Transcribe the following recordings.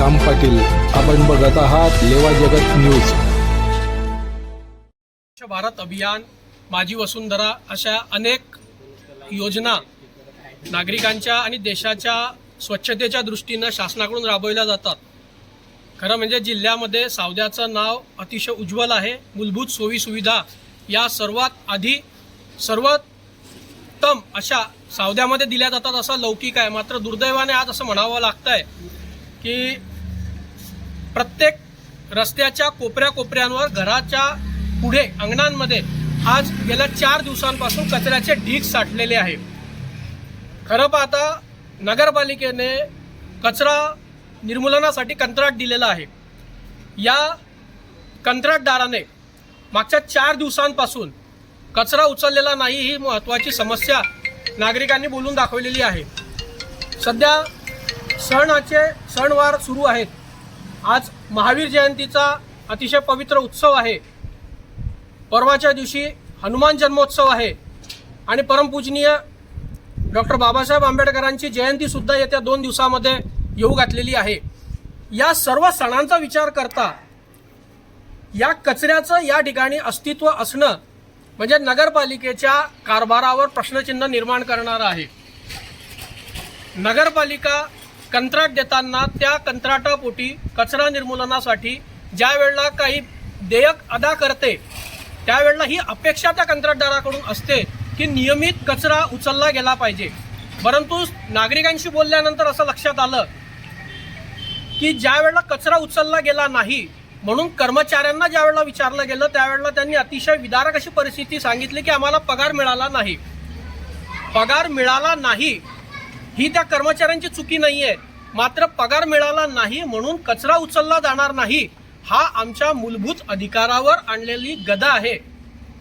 श्याम पाटील. आपण बघत आहात लेवा जगत न्यूज. स्वच्छ भारत अभियान माझी वसुंधरा अशा अनेक योजना नागरिकांच्या आणि देशाच्या स्वच्छतेच्या दृष्टीनं शासनाकडून राबवल्या जातात. खरं म्हणजे जिल्ह्यामध्ये सावद्याचं नाव अतिशय उज्ज्वल आहे. मूलभूत सोयी सुविधा या सर्वात आधी सर्वोत्तम अशा सावद्यामध्ये दिल्या जातात असं लौकिक आहे. मात्र दुर्दैवाने आज असं म्हणावं लागतंय की प्रत्येक रस्त्याच्या कोपऱ्या कोपऱ्यांवर घराच्या पुढे अंगणांमध्ये आज गेल्या चार दिवसांपासून कचऱ्याचे ढीग साठलेले आहे. खरं पाहता नगरपालिकेने कचरा निर्मूलनासाठी कंत्राट दिलेला आहे. या कंत्राटदाराने मागच्या चार दिवसांपासून कचरा उचललेला नाही ही महत्त्वाची समस्या नागरिकांनी बोलून दाखवलेली आहे. सध्या सणाचे सणवार सुरू आहेत. आज महावीर जयंतीचा अतिशय पवित्र उत्सव आहे. परवाच्या दिवशी हनुमान जन्मोत्सव आहे. आणि परमपूजनीय डॉक्टर बाबासाहेब आंबेडकरांची जयंतीसुद्धा येत्या दोन दिवसामध्ये येऊ घातलेली आहे. या सर्व सणांचा विचार करता या कचऱ्याचं या ठिकाणी अस्तित्व असणं म्हणजे नगरपालिकेच्या कारभारावर प्रश्नचिन्ह निर्माण करणारं आहे. नगरपालिका कंत्राट देताना त्या कंत्राटापोटी कचरा निर्मूलनासाठी ज्या वेळेला काही देयक अदा करते त्यावेळेला ही अपेक्षा त्या कंत्राटदाराकडून असते की नियमित कचरा उचलला गेला पाहिजे. परंतु नागरिकांशी बोलल्यानंतर असं लक्षात आलं की ज्या वेळेला कचरा उचलला गेला नाही म्हणून कर्मचाऱ्यांना ज्या वेळेला विचारलं गेलं त्यावेळेला त्यांनी अतिशय विदारक अशी परिस्थिती सांगितली की आम्हाला पगार मिळाला नाही. पगार मिळाला नाही ही त्या कर्मचाऱ्यांची चुकी नाही आहे मात्र पगार मिळाला नाही म्हणून कचरा उचलला जाणार नाही हा आमच्या मूलभूत अधिकारावर आणलेली गदा आहे.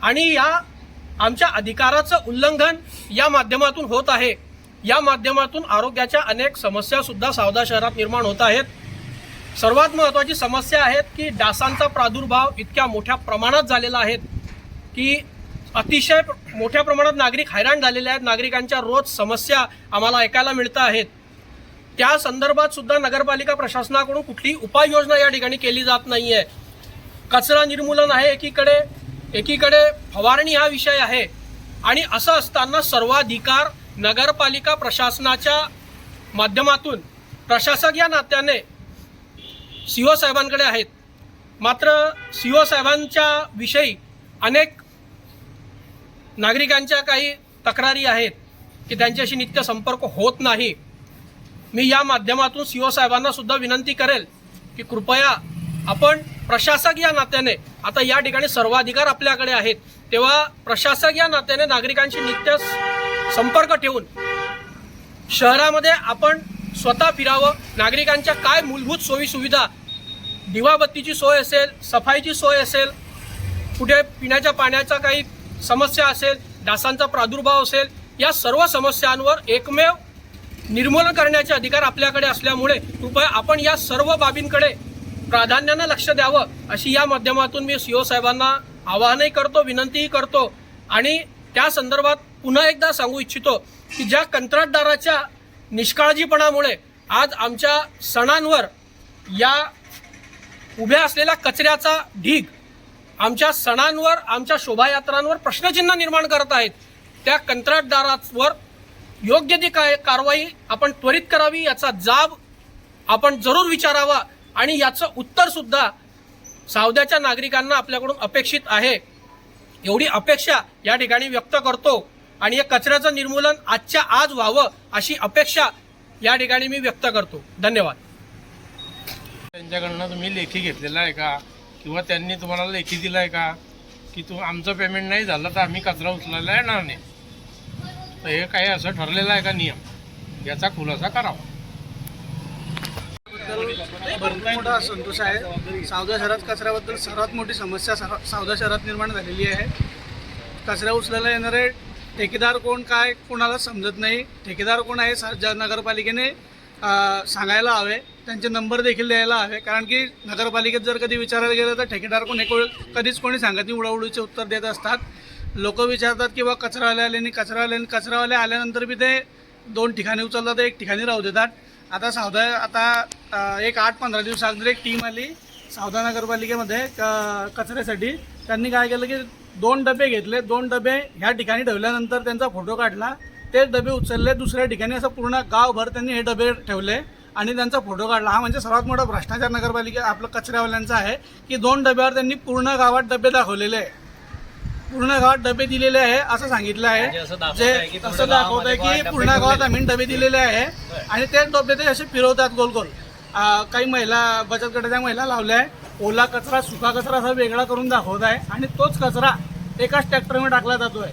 आणि या आमच्या अधिकाराचं उल्लंघन या माध्यमातून होत आहे. या माध्यमातून आरोग्याच्या अनेक समस्या सुद्धा सावदा शहरात निर्माण होत आहेत. सर्वात महत्त्वाची समस्या आहेत की डासांचा प्रादुर्भाव इतक्या मोठ्या प्रमाणात झालेला आहे की अतिशय मोठ्या प्रमाणात नागरिक हैराण झालेले आहेत. नागरिकांच्या रोज समस्या आम्हाला ऐकायला मिळत आहेत. त्या संदर्भात सुद्धा नगरपालिका प्रशासनाकडून कुठलीही उपाययोजना या ठिकाणी केली जात नाही आहे कचरा निर्मूलन आहे एकीकडे एकीकडे फवारणी हा विषय आहे. आणि असं असताना सर्वाधिकार नगरपालिका प्रशासनाच्या माध्यमातून प्रशासक या नात्याने सीओ साहेबांकडे आहेत. मात्र सीओ साहेबांच्या विषयी अनेक नागरिकांच्या काही तक्रारी आहेत की त्यांच्याशी नित्य संपर्क होत नाही मी या माध्यमातून सीओ साहेबांना सुद्धा विनंती करेल की कृपया आपण प्रशासक या नात्याने आता या ठिकाणी सर्वाधिकार आपल्याकडे आहेत तेव्हा प्रशासक या नात्याने नागरिकांशी नित्य संपर्क ठेवून शहरामध्ये आपण स्वतः फिरावं. नागरिकांच्या काय मूलभूत सोयी सुविधा दिवाबत्तीची सोय असेल सफाईची सोय असेल कुठे पिण्याच्या पाण्याचा काही समस्या असेल डासांचा प्रादुर्भाव असेल या सर्व समस्यांवर एकमेव निर्मूलन करण्याचे अधिकार आपल्याकडे असल्यामुळे कृपया आपण या सर्व बाबींकडे प्राधान्यानं लक्ष द्यावं अशी या माध्यमातून मी सीओ साहेबांना आवाहनही करतो विनंतीही करतो. आणि त्या संदर्भात पुन्हा एकदा सांगू इच्छितो की ज्या कंत्राटदाराच्या निष्काळजीपणामुळे आज आमच्या सणांवर या उभ्या असलेला कचऱ्याचा ढीग आमच्या सणांवर आमच्या शोभायात्रांवर प्रश्नचिन्ह निर्माण करत आहेत. त्या कंत्राटदारावर योग्य ती काय कारवाई आपण त्वरित करावी याचा जाब आपण जरूर विचारावा आणि याचं उत्तरसुद्धा सावद्याच्या नागरिकांना आपल्याकडून अपेक्षित आहे. एवढी अपेक्षा या ठिकाणी व्यक्त करतो आणि या कचऱ्याचं निर्मूलन आजच्या आज व्हावं अशी अपेक्षा या ठिकाणी मी व्यक्त करतो. धन्यवाद. त्यांच्याकडनं तुम्ही लेखी घेतलेला आहे का? किंवा त्यांनी तुम्हाला लेखी दिला आहे का? की तू आमचं पेमेंट नाही झालं तर आम्ही कचरा उचलायला येणार नाही. तर हे काही असं ठरलेलं आहे का नियम? याचा खुलासा करावा. भरपूर मोठा असंतोष आहे. सावदा शहरात कचऱ्याबद्दल सर्वात मोठी समस्या सावदा शहरात निर्माण झालेली आहे. कचरा उचलायला येणारे ठेकेदार कोण काय कोणाला समजत नाही. ठेकेदार कोण आहे? सा- ज्या नगरपालिकेने सांगायला हवे त्यांचे नंबर देखील द्यायला हवे कारण की नगरपालिकेत जर कधी विचारायला गेलं तर ठेकेदार कोण एक वेळ कधीच कोणी सांगत नाही उडाउडीचे उत्तर देत असतात. लोक विचारतात की बा कचरावाले आले आणि कचरावाले कचरावाले आल्यानंतर बी ते दोन ठिकाणी उचलतात एक ठिकाणी राहू देतात. आता सावदा आता एक आठ पंधरा दिवसानंतर एक टीम आली सावदा नगरपालिकेमध्ये क- कचऱ्यासाठी. त्यांनी काय केलं की दोन डबे घेतले दोन डबे ह्या ठिकाणी ठेवल्यानंतर त्यांचा फोटो काढला. ते डबे उचलले दुसऱ्या ठिकाणी असं पूर्ण गावभर त्यांनी हे डबे ठेवले आणि त्यांचा फोटो काढला. हा म्हणजे सर्वात मोठा भ्रष्टाचार नगरपालिका आपलं कचऱ्यावाल्यांचा आहे की दोन डब्यावर त्यांनी पूर्ण गावात डबे दाखवलेले आहे. पूर्ण गावात डबे दिलेले आहे असं सांगितलं आहे. जे असं दाखवत आहे की पूर्ण गावात आम्ही डबे दिलेले आहे. आणि ते डबे ते असे फिरवतात गोल गोल. काही महिला बचत गटाच्या महिला लावल्या आहे. ओला कचरा सुका कचरा असा वेगळा करून दाखवत आहे. आणि तोच कचरा एकाच ट्रॅक्टरमध्ये टाकला जातोय.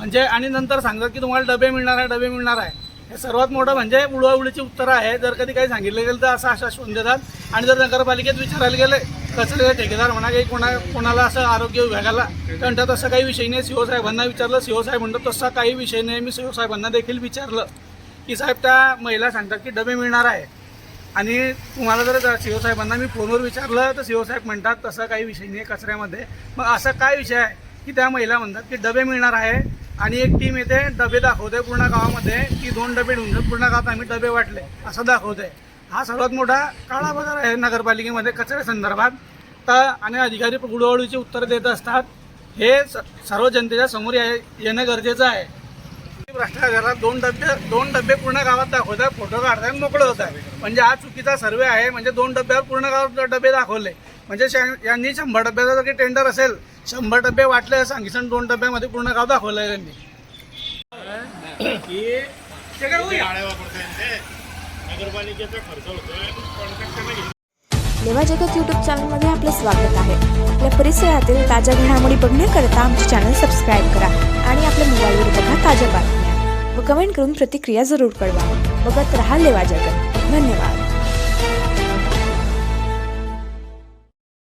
म्हणजे आणि नंतर सांगतात की तुम्हाला डबे मिळणार आहे डबे मिळणार आहे. हे सर्वात मोठं म्हणजे उडवाउडीची उत्तरं आहे. जर कधी काही सांगितलं गेलं तर असं आश्वासन देतात आणि जर नगरपालिकेत विचारायला गेले कचऱ्याचे ठेकेदार म्हणा काही कोणा कोणाला असं आरोग्य विभागाला त्यांच्या तसं काही विषय नाही. सीओ साहेबांना विचारलं सीओ साहेब म्हणतात तसा काही विषय नाही. मी सीओ साहेबांना देखील विचारलं की साहेब त्या महिला सांगतात की डबे मिळणार आहे. आणि तुम्हाला जर सीओ साहेबांना मी फोनवर विचारलं तर सीओ साहेब म्हणतात तसं काही विषय नाही कचऱ्यामध्ये. मग असा काय विषय आहे की त्या महिला म्हणतात की डबे मिळणार आहे? आणि एक टीम येते डबे दाखवते पूर्ण गावामध्ये. की दोन डबे घेऊन पूर्ण गावात आम्ही डबे वाटले. असं दाखवते हा सर्वात मोठा काळा बाजार आहे नगरपालिकेमध्ये कचऱ्या संदर्भात. तर आणि अधिकारी उडवडीची उत्तरं देत असतात. हे स- सर्व जनतेच्या समोर ये- येणं गरजेचं आहे. भ्रष्टाचारात दोन डबे दोन डबे पूर्ण गावात दाखवतात फोटो काढताय मोकळं होत आहे. म्हणजे हा चुकीचा सर्वे आहे म्हणजे दोन डब्यावर पूर्ण गावात डबे दाखवले. म्हणजे शं- यांनी शंभर डब्याचा जर काही टेंडर असेल शंभर डबे वाटले सांगितलं दोन डब्यामध्ये पूर्ण गाव दाखवलंय त्यांनी. लेवा जगत यूट्यूब चॅनलमध्ये आपलं स्वागत आहे. आपल्या परिसरातील ताज्या घडामोडी बघण्याकरता आमचे चॅनल सबस्क्राईब करा आणि आपल्या मोबाईलवर बघा ताज्या बातम्या. व कमेंट करून प्रतिक्रिया जरूर कळवा. बघत रहा लेवा जगत. धन्यवाद.